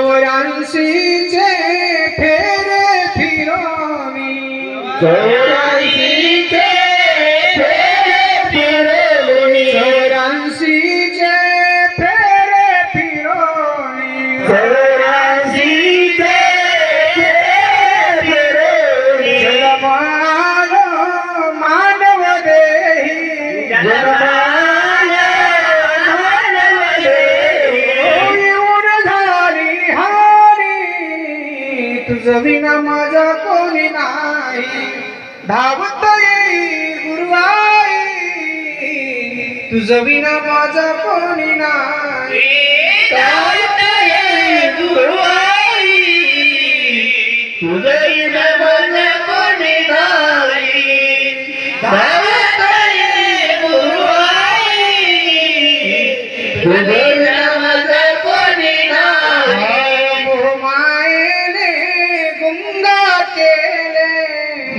ચોરાસી છે ફેરે ફિરોની ચોરાસી છે ફેરે ફિરોની ચોરાસી છે ફેરે विना माझा कोणी नाही धावत येई गुरुवाई तुझं विना माझा कोणी नाही गावतये गुरुवाई. तुझं इड मन कोणी नाही. गुरुवाई. तुझं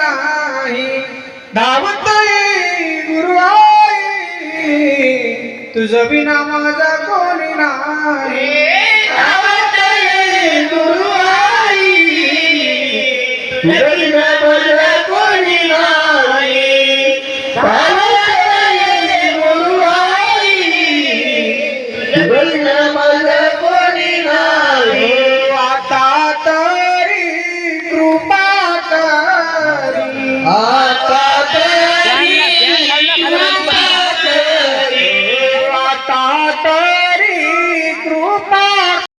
नाही. धावत येई गुरुवाई तुझं विना माझा कोणी नाही. गावतये गुरुवाई. तुझं बिना मला